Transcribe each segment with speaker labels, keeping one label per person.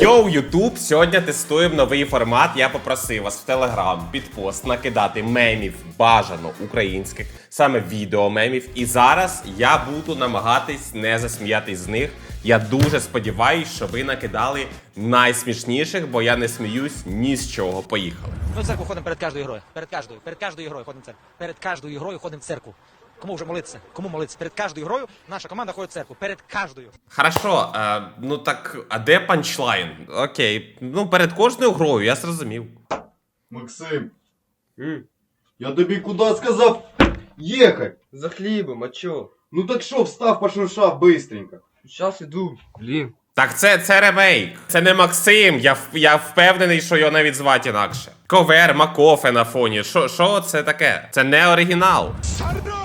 Speaker 1: Йоу, Ютуб, сьогодні тестуємо новий формат. Я попросив вас в Телеграм під пост накидати мемів бажано українських, саме відео мемів. І зараз я буду намагатись не засміятись з них. Я дуже сподіваюсь, що ви накидали найсмішніших, бо я не сміюсь ні з чого. Поїхали.
Speaker 2: Ми в церкву ходимо перед кожною грою. Перед кожною, перед кожною грою ходимо в церкву. Перед кожною грою ходимо в церкву. Кому вже молитися? Кому молитися? Перед кожною грою наша команда ходить в церкву. Перед кожною.
Speaker 1: Хорошо, е, ну так, а де панчлайн? Окей, ну перед кожною грою, я зрозумів.
Speaker 3: Максим, я тобі куди сказав їхать?
Speaker 4: За хлібом, а чо?
Speaker 3: Ну так що, встав, пошуршав бистренько.
Speaker 4: Щас іду. Блін.
Speaker 1: Так це, це ремейк. Це не Максим. Я, в- я впевнений, що його навіть звати інакше. Ковер, Макофе на фоні. Що, що це таке? Це не оригінал.
Speaker 5: Сардози!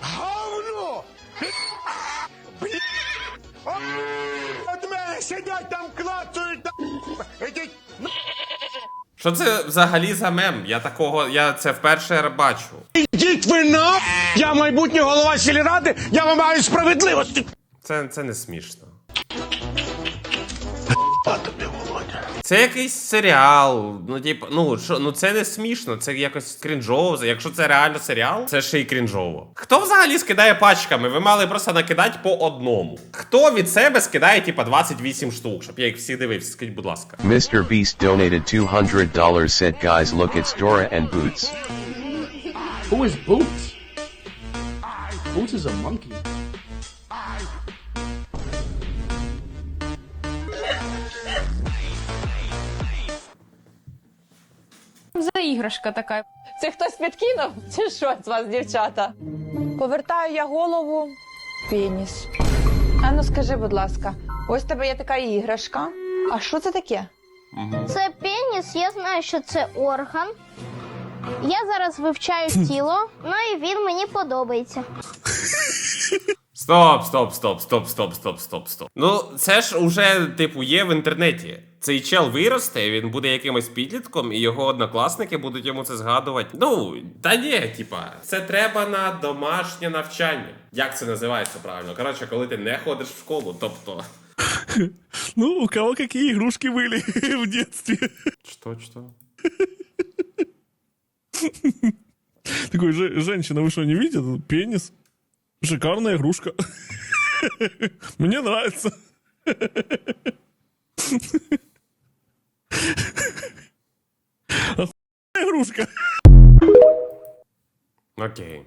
Speaker 5: Говно! От мене сидять там клацають там!
Speaker 1: Що це взагалі за мем? Я такого, я це вперше бачу.
Speaker 5: Ідіть ви на! Я майбутній голова сільради, я вимагаю справедливості!
Speaker 1: Це, це не смішно. Це якийсь серіал. Ну, типу, ну що, ну це не смішно, це якось крінжово. Якщо це реально серіал, це ще й крінжово. Хто взагалі скидає пачками? Ви мали просто накидати по одному. Хто від себе скидає, типа, 28 штук, щоб я їх всі дивився? Скажіть, будь ласка.
Speaker 6: Mr. Beast donated $200 said guys look it's Dora and Boots.
Speaker 7: Who is Boots? Boots is a monkey.
Speaker 8: За іграшка така? Це хтось підкинув? Чи що з вас, дівчата? Повертаю я голову. Пеніс. А ну скажи, будь ласка, ось тебе є така іграшка. А що це таке?
Speaker 9: Це пеніс, я знаю, що це орган. Я зараз вивчаю тіло, ну і він мені подобається.
Speaker 1: Стоп, стоп, стоп, стоп, стоп, стоп, стоп, стоп. Ну, це ж уже, типу, є в інтернеті. Цей чел виросте, він буде якимось підлітком, і його однокласники будуть йому це згадувати. Ну, та ні, типа, це треба на домашнє навчання. Як це називається правильно? Коротше, коли ти не ходиш в школу, тобто.
Speaker 7: Ну, у кого какие игрушки были в детстве?
Speaker 1: Що, що?
Speaker 7: Такой же, женщина, вы что, не видите? Пенис. Шикарная игрушка. Мне нравится. Игрушка.
Speaker 1: Окей.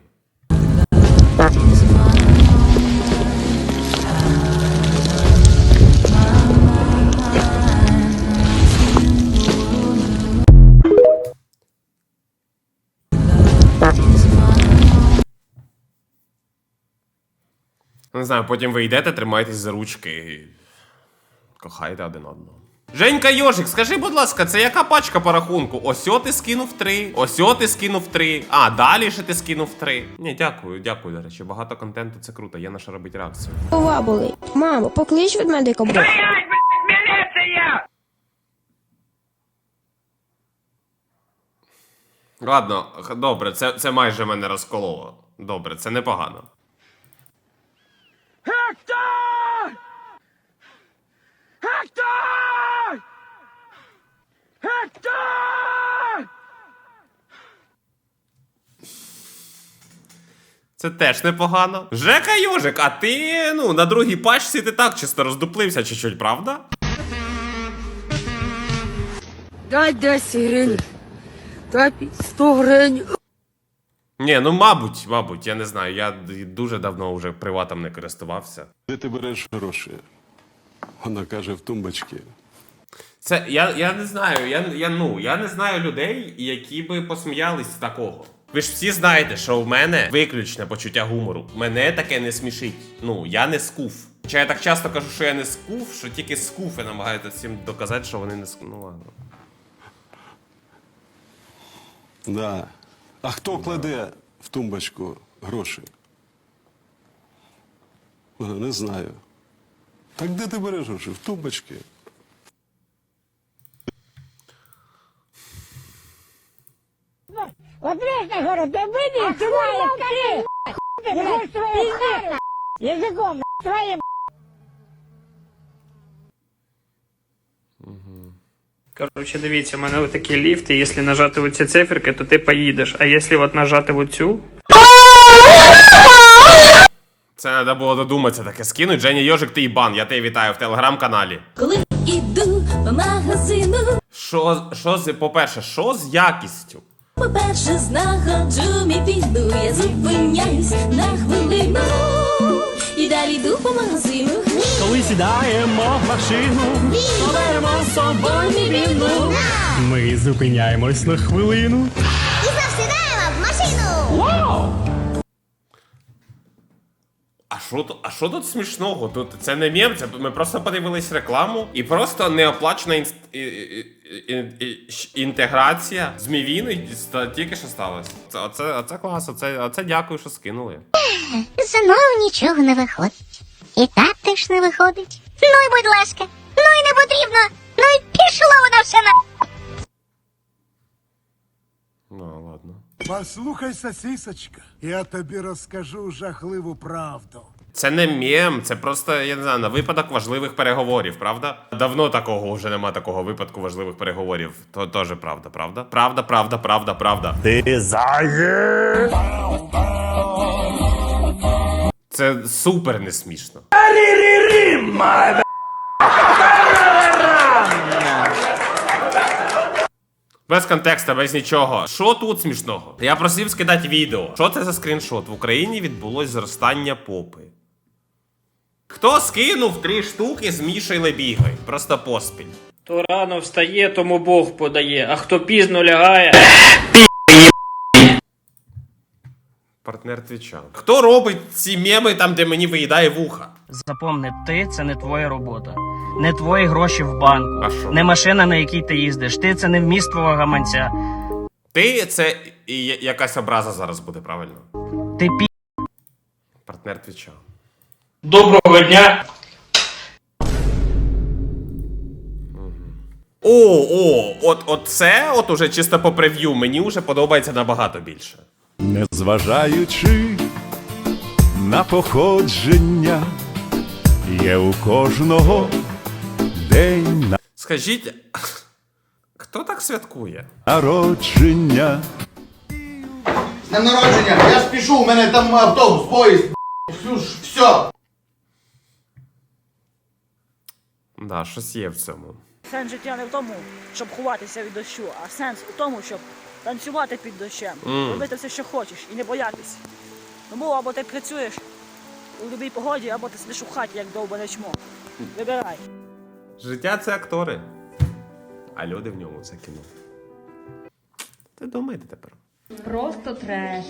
Speaker 1: Не знаю, потім ви йдете, тримайтесь за ручки і кохайте один одного. Женька Йожик, скажи, будь ласка, це яка пачка по рахунку? Осьо ти скинув три, осьо ти скинув три, а далі ще ти скинув три. Ні, дякую, дякую, до речі. Багато контенту це круто, є на що робити реакцію.
Speaker 10: Голова болить. Мамо, поклич від медика бо.
Speaker 1: Ладно, добре, це, це майже мене розкололо. Добре, це непогано. Це теж непогано. Жека Йожик, а ти ну на другій пачці ти так чисто роздуплився чуть-чуть, правда?
Speaker 10: Дай 10 гривень. Дай 100 гривень.
Speaker 1: Ні, ну мабуть, мабуть, я не знаю. Я дуже давно вже приватом не користувався.
Speaker 11: Де ти береш гроші? Вона каже в тумбочці.
Speaker 1: Це я, я не знаю. Я, я ну я не знаю людей, які би посміялись з такого. Ви ж всі знаєте, що в мене виключне почуття гумору. Мене таке не смішить. Ну, я не скуф. Чи я так часто кажу, що я не скуф, що тільки скуфи намагаються всім доказати, що вони не скуф. Ну ладно.
Speaker 11: Да. А хто кладе в тумбочку гроші? Вона не знаю. Так де ти береш гроші? В тумбочці.
Speaker 10: Отрежь город, да выйди, твоя скорее. Язык твоим, языком, твоим.
Speaker 12: Коротше, дивіться, у мене такі ліфти, якщо нажати оці циферки, то ти поїдеш. А якщо от нажати оцю,
Speaker 1: Це треба було додуматися таке скинуть. Женя Йожик, ти їбан, я тебе вітаю в телеграм-каналі.
Speaker 10: Коли іду по магазину,
Speaker 1: Що, що з, по-перше, що з якістю?
Speaker 10: По-перше, знаходжу мій піду, я зупиняюсь на хвилину. І далі йду по магазину.
Speaker 5: Коли сідаємо в машину, беремо з собою віну. Ми зупиняємось на хвилину.
Speaker 9: І засідаємо в машину.
Speaker 1: А що тут, а що тут смішного? Тут це не мем, це ми просто подивились рекламу і просто неоплачена інст, інтеграція з Мівіною ста- тільки що сталося. Це оце, оце клас, оце, оце дякую, що скинули.
Speaker 9: Знову нічого не виходить. І так теж не виходить. Ну і будь ласка, ну і не потрібно. Ну і пішло воно все на.
Speaker 1: Ну ладно.
Speaker 5: Послухай, сосисочка, я тобі розкажу жахливу правду.
Speaker 1: Це не мєм, це просто я не знаю, на випадок важливих переговорів, правда? Давно такого вже нема такого випадку важливих переговорів. То теж правда, правда? Правда, правда, правда, правда.
Speaker 5: Ти заєр!
Speaker 1: Це супер не смішно. Без контекста, без нічого. Що тут смішного? Я просив скидати відео. Що це за скріншот? В Україні відбулось зростання попи. Хто скинув три штуки з Лебігою? Просто поспіль.
Speaker 12: то рано встає, тому Бог подає, а хто пізно лягає.
Speaker 1: Партнер твіча. Хто робить ці меми там, де мені виїдає вуха?
Speaker 12: Запомни, ти це не твоя робота. Не твої гроші в банку,
Speaker 1: А що?
Speaker 12: не машина, на якій ти їздиш. Ти це не вміст твого гаманця.
Speaker 1: Ти це і я- якась образа зараз буде, правильно?
Speaker 12: Ти пі.
Speaker 1: Партнер твіча.
Speaker 12: Доброго дня!
Speaker 1: О, о, от, от це, от уже чисто по прев'ю, мені вже подобається набагато більше.
Speaker 11: Незважаючи на походження, є у кожного день
Speaker 1: Скажіть, хто так святкує?
Speaker 11: народження.
Speaker 3: З днем народження, я спішу, у мене там автобус, поїзд, все.
Speaker 1: Да, щось є в цьому.
Speaker 10: Сенс життя не в тому, щоб ховатися від дощу, а сенс у тому, щоб танцювати під дощем, робити все, що хочеш, і не боятися. Тому або ти працюєш у будь-якій погоді, або ти сидиш у хаті, як довбане чмо. Вибирай.
Speaker 1: Життя це актори, а люди в ньому це кіно. Ти думаєте тепер?
Speaker 8: Просто треш.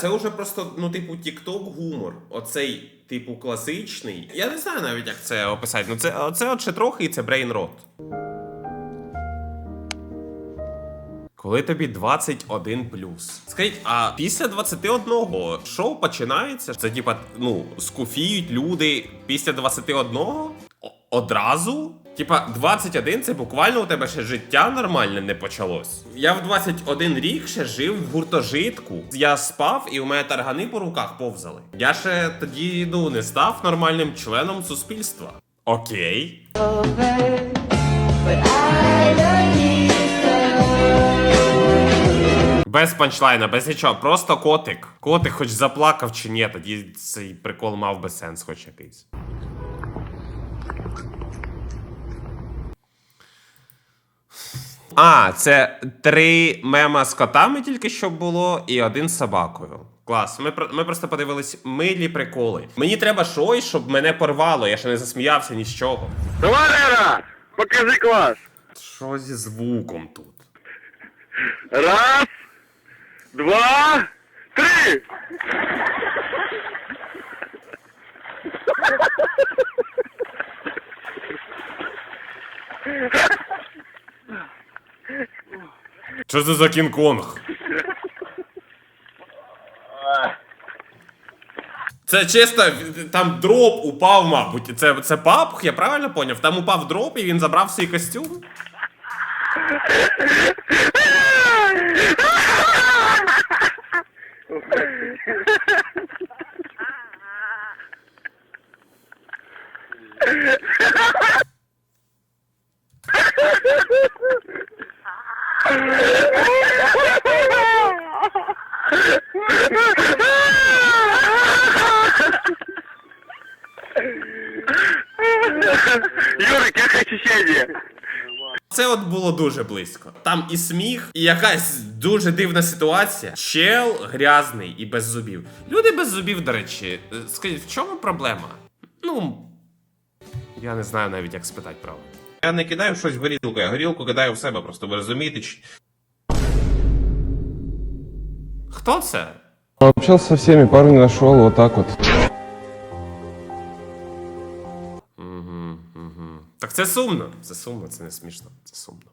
Speaker 1: Це вже просто, ну, типу, тік-ток гумор. Оцей, типу, класичний. Я не знаю навіть, як це описати. Ну, це, це от ще трохи і це брейн Коли тобі 21 Скажіть, а після 21 шоу починається? Це типа, ну, скуфіють люди після 21 О- одразу? Типа, 21 це буквально у тебе ще життя нормальне не почалось. Я в 21 рік ще жив в гуртожитку. Я спав і у мене таргани по руках повзали. Я ще тоді ну не став нормальним членом суспільства. Окей. Без панчлайна, без нічого, просто котик. Котик хоч заплакав чи ні, тоді цей прикол мав би сенс, хоч якийсь. А, це три мема з котами тільки що було, і один з собакою. Клас. Ми, ми просто подивились милі приколи. Мені треба щось, щоб мене порвало, я ще не засміявся ні з чого.
Speaker 5: Валера, покажи клас.
Speaker 1: Що зі звуком тут?
Speaker 5: Раз, два, три.
Speaker 1: Що це за Кінг-Конг? Це чисто там дроп упав, мабуть. Це, це папх, я правильно поняв? Там упав дроп і він забрав свій костюм.
Speaker 13: Юрик, я ощущение.
Speaker 1: Це от було дуже близько. Там і сміх, і якась дуже дивна ситуація. Чел грязний і без зубів. Люди без зубів, до речі, е, скажіть, в чому проблема? Ну. Я не знаю навіть, як спитати правильно. Я не кидаю щось в горілку, я горілку кидаю в себе, просто ви розумієте. Чи... Хто це?
Speaker 11: Общался со всеми, пару не нашел, вот так вот.
Speaker 1: Угу, угу. Так це сумно. Це сумно, це не смішно. Це сумно.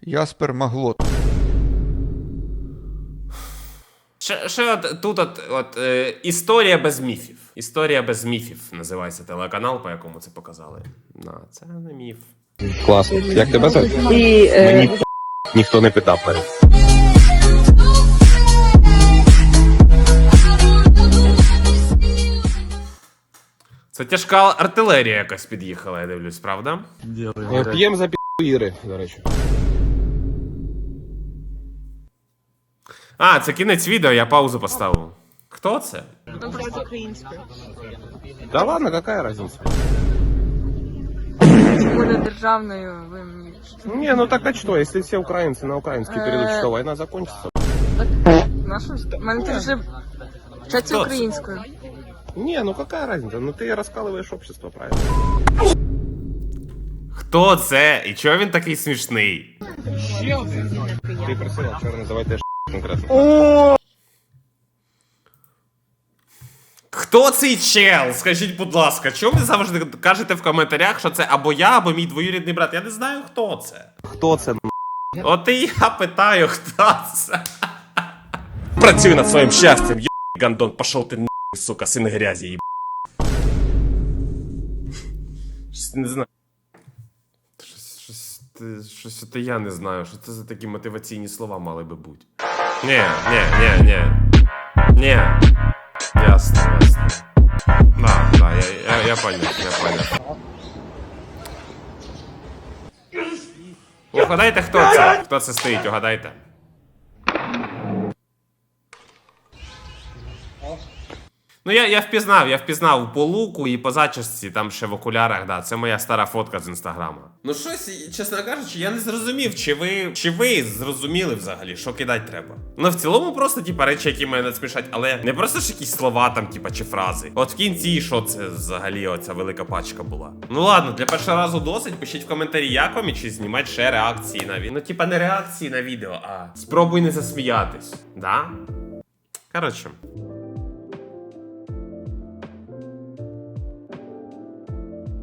Speaker 3: Яспер Маглот.
Speaker 1: Ще, ще от, тут от, от е, історія без міфів. Історія без міфів називається телеканал, по якому це показали. На, це не міф.
Speaker 11: Класно. Як тебе звати?
Speaker 1: Мені ніхто не питав перед. Це тяжка артилерія якась під'їхала, я дивлюсь, правда?
Speaker 11: П'єм за Іри, до речі.
Speaker 1: А, це кінець відео, я паузу поставив. Хто це?
Speaker 11: Да ладно, какая разница?
Speaker 8: Буде державною. Ви
Speaker 11: Не, ну так а что, если все украинцы на украинский перейдут, что война закончится?
Speaker 8: нашу мене ти вже вчаться
Speaker 1: Хто?
Speaker 8: українською.
Speaker 11: Не, ну какая разница? Ну ты раскалываешь общество, правильно?
Speaker 1: Хто це? І чого він такий смішний?
Speaker 11: Ты просила вчера называть конкретно.
Speaker 1: Хто цей чел? Скажіть, будь ласка, чому ви завжди кажете в коментарях, що це або я, або мій двоюрідний брат? Я не знаю, хто це.
Speaker 11: Хто це?
Speaker 1: От і я питаю, хто це. Працюй над своїм щастям, є гандон, пошов ти нахуй, сука, син грязі, їб. Щось Не знаю. Щось, щось, ти- щось от я не знаю, що це за такі мотиваційні слова мали би бути. Ні, не, не, не. Не. Ясно, ясно. Да, да, я, я, я понял, я понял. Угадайте, хто це? Хто це стоїть, угадайте. Ну, я, я впізнав, я впізнав по луку і по зачісці, там ще в окулярах, да. Це моя стара фотка з інстаграма. Ну щось, чесно кажучи, я не зрозумів, чи ви чи ви зрозуміли взагалі, що кидати треба. Ну в цілому просто, типа, речі, які мене надсмішать, але не просто ж якісь слова там, типа, чи фрази. От в кінці, що це взагалі оця велика пачка була. Ну ладно, для першого разу досить. Пишіть в коментарі, як вам і чи знімати ще реакції на відео. Ну, типа, не реакції на відео, а спробуй не засміятись. Да? Коротше.